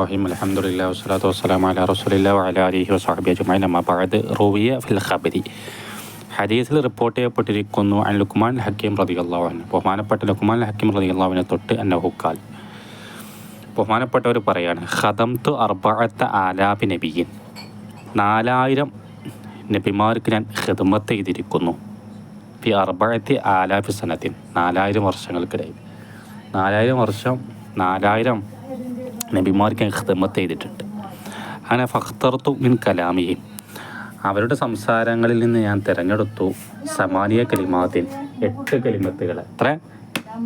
റഹീം വസ്സലാത്തു റൂവിയ ഫിൽ ഖബരി. ഹദീസിൽ റിപ്പോർട്ട് ചെയ്യപ്പെട്ടിരിക്കുന്നു അൻ ലുക്മാൻ ഹക്കീം റളിയല്ലാഹു അൻഹു. ബഹുമാനപ്പെട്ട ലുക്മാൻ ഹക്കീം റളിയല്ലാഹു അൻഹു തൊട്ട് അന്നഹു ഖാൽ ബഹുമാനപ്പെട്ടവർ പറയാണ് ഖദംതു അർബഅത്ത ആലാബി നബിയിൻ നാലായിരം നബിമാർക്ക് ഞാൻ ഹിദമത്ത് ചെയ്തിരിക്കുന്നു. ഫി അർബഴത്തി ആലാഫി സനത്തിൻ. നാലായിരം വർഷങ്ങൾക്കിടയിൽ. നാലായിരം വർഷം നാലായിരം നബിമാർക്ക് ഞാൻ ഖിദ്മത്ത് ചെയ്തിട്ടുണ്ട്. അങ്ങനെ ഫഖ്തർത്തു മിൻ കലാമിയും അവരുടെ സംസാരങ്ങളിൽ നിന്ന് ഞാൻ തിരഞ്ഞെടുത്തു സമാനിയ കലിമാതിൻ എട്ട് കലിമത്തുകളെ. എത്ര?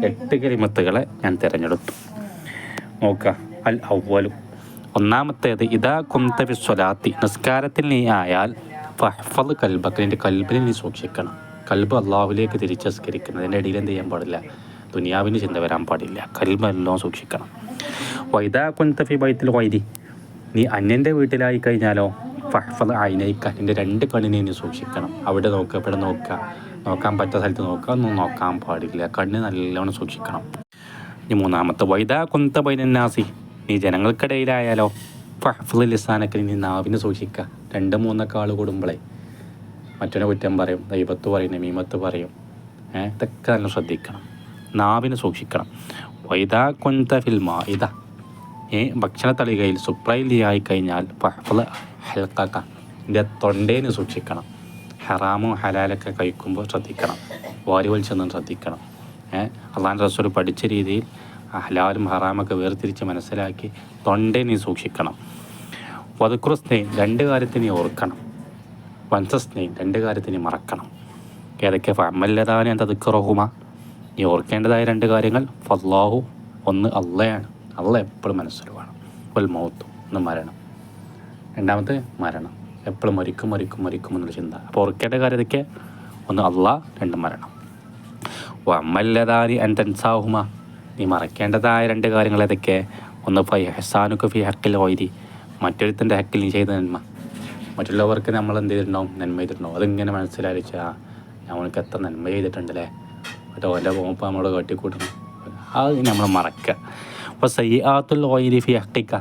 എട്ട് കലിമത്തുകളെ ഞാൻ തിരഞ്ഞെടുത്തു. നോക്കുക. അൽ ഔവലു ഒന്നാമത്തേത് ഇതാ കുന്തവി സ്വലാത്തി. നിസ്കാരത്തിൽ നീ ആയാൽ ഫഹ്ഫദ് കൽബക്ക് എന്റെ കൽബിനെ നീ സൂക്ഷിക്കണം. കൽബ് അള്ളാഹുലേക്ക് തിരിച്ചസ്കരിക്കുന്നത് നിസ്കരിക്കണം അതിന്റെ ഇടയിൽ എന്ത് ചെയ്യാൻ പാടില്ല? ദുനിയാവിന് ചിന്ത വരാൻ പാടില്ല. കൽമ എല്ലാം സൂക്ഷിക്കണം. വൈദാ കുന്തഫി ബൈത്തിൽ വൈദി. നീ അന്യന്റെ വീട്ടിലായി കഴിഞ്ഞാലോ? ഫഹ്ഫദ് അയിനയിക്ക എന്റെ രണ്ട് കണ്ണിനെ നീ സൂക്ഷിക്കണം. അവിടെ നോക്കുക ഇവിടെ നോക്കുക നോക്കാൻ പറ്റുന്ന സ്ഥലത്ത് നോക്കുക ഒന്നും നോക്കാൻ പാടില്ല. കണ്ണ് നല്ലവണ്ണം സൂക്ഷിക്കണം. ഇനി മൂന്നാമത്തെ വൈദാ കുന്ത ബൈനന്നാസി നീ ജനങ്ങൾക്കിടയിലായാലോ? ഫഹ്ഫുൽ ലിസാനൊക്കെ നീ നാവിനെ സൂക്ഷിക്കുക രണ്ട് മൂന്നൊക്കെ ആൾ കൂടുമ്പോഴേ മറ്റൊരു കുറ്റം പറയും. ദൈവത്ത് പറയും നമീമത്ത് പറയും. ഇതൊക്കെ നല്ല ശ്രദ്ധിക്കണം. നാവിനെ സൂക്ഷിക്കണം. വൈദാ കൊന്ത ഫിൽമ ഇത ഏ ഭക്ഷണ തളികയിൽ സുപ്രൈലിയായി കഴിഞ്ഞാൽ ഫഹ്ഫുൽ ഹൽക്കാക്ക ഇതിന്റെ തൊണ്ടേന് സൂക്ഷിക്കണം. ഹറാമോ ഹലാലൊക്കെ കഴിക്കുമ്പോൾ ശ്രദ്ധിക്കണം. വാരി വലിച്ചെന്നും ശ്രദ്ധിക്കണം. ഏഹ് അള്ളാൻ റസൂൽ പഠിച്ച രീതിയിൽ ഹലാലും ഹറാമൊക്കെ വേർതിരിച്ച് മനസ്സിലാക്കി തൊണ്ടേ നീ സൂക്ഷിക്കണം വധുക്രുസ്നേഹം രണ്ട് കാര്യത്തിനെ ഓർക്കണം. വംശസ്നേഹം രണ്ട് കാര്യത്തിനെ മറക്കണം. ഏതൊക്കെ ഫമല്ലതാനെ തതുക്കുറഹുമ നീ ഓർക്കേണ്ടതായ രണ്ട് കാര്യങ്ങൾ. ഫല്ലാഹു ഒന്ന് അള്ളയാണ്. അള്ള എപ്പോഴും മനസ്സിൽ വേണം. ഒരു മൗത്തു ഒന്ന് മരണം. രണ്ടാമത്തെ മരണം. എപ്പോഴും മരിക്കും മരിക്കും മരിക്കും എന്നുള്ള ചിന്ത. അപ്പോൾ ഓർക്കേണ്ട കാര്യം ഇതൊക്കെ. ഒന്ന് അള്ള രണ്ട് മരണം. വമ്മല്ലതാരി അൻ തൻസാഹുമ. നീ മറക്കേണ്ടതായ രണ്ട് കാര്യങ്ങൾ ഏതൊക്കെ ഒന്ന് ഫൈ ഹസാനുക്ക് ഫി ഹക്കിൽ ഓയിരി മറ്റൊരുത്തന്റെ ഹക്കിൽ നീ ചെയ്ത നന്മ. മറ്റുള്ളവർക്ക് നമ്മൾ എന്ത് ചെയ്തിട്ടുണ്ടാവും? നന്മ ചെയ്തിട്ടുണ്ടാവും. അതിങ്ങനെ മനസ്സിലായിച്ചാൽ നമ്മൾക്ക് എത്ര നന്മ ചെയ്തിട്ടുണ്ടല്ലേ? മറ്റേ ഓല പോകുമ്പോൾ നമ്മൾ കാട്ടിക്കൂട്ടണം അത് നമ്മൾ മറക്കുക അപ്പോൾ സയ്യാത്തുൽ ഓയിലിഫി ഹക്കിക്ക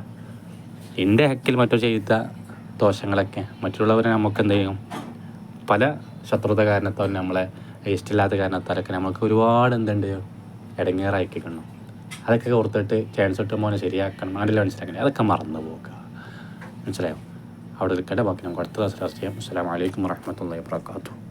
എന്റെ ഹക്കിൽ മറ്റോ ചെയ്ത ദോഷങ്ങളൊക്കെ മറ്റുള്ളവരെ നമുക്ക് എന്ത് ചെയ്യും? പല ശത്രുത കാരണത്താൽ നമ്മളെ ഇഷ്ടമില്ലാത്ത കാരണത്താലൊക്കെ നമുക്ക് ഒരുപാട് എന്തുണ്ട്? ഇടങ്ങേറാക്കിക്കണം അതൊക്കെ ഓർത്തിട്ട് ചാൻസ് ഇട്ട് മോനെ ശരിയാക്കണം. അതിൽ മനസ്സിലാക്കണം അതൊക്കെ മറന്നു പോകുക മനസ്സിലായോ? അവിടെ നിൽക്കട്ടെ. ബാക്കി നമുക്ക് അടുത്ത ദിവസം ചെയ്യാം. അസ്സാം വലൈക്കും വാഹമത്തല്ലാ വാത്തു